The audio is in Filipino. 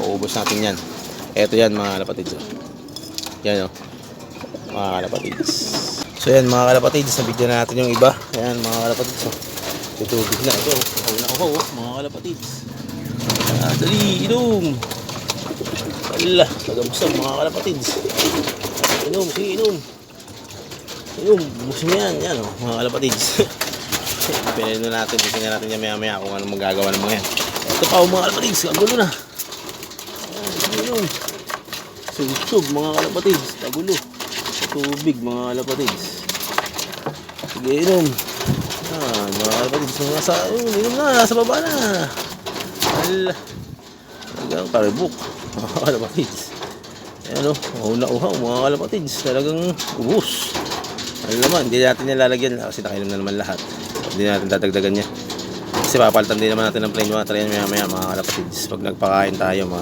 Uubos natin yan. Eto yan mga kalapatids. Oh. Yan oh. Mga kalapatids. So yan mga kalapatids, nabigyan na natin yung iba. Ayan mga kalapatids. Oh. Tutubig na ito. Ako na ako oh, mga kalapatids. Ah, dali, inom. Ala, tagabusog mga kalapatids. Inom, sige inom. Inom, mo yan. Yan oh, mga kalapatids. Pinili na natin, tingnan natin yan maya maya kung ano magagawa ng mga yan. Ito pa oh, mga kalapatids, kagulo na. Inom. Sugsog mga kalapatids, tagulo. Sa tubig mga kalapatids. Sige inom. Ah, mga kalapatids, mga sa, oh, inom na, nasa baba na. Ala. Talagang karibok. Mga kalapatids. Ayan o, uhaw na uhaw mga kalapatids. Talagang ubus. Ano naman, hindi natin niya lalagyan kasi nakainom na naman lahat. Hindi natin dadagdagan niya. Kasi papalitan din naman natin ng plain water yan maya maya mga kalapatids. Pag nagpakain tayo mga